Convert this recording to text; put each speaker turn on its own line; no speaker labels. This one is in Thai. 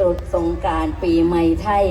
ตรุษสงการปีใหม่ไทย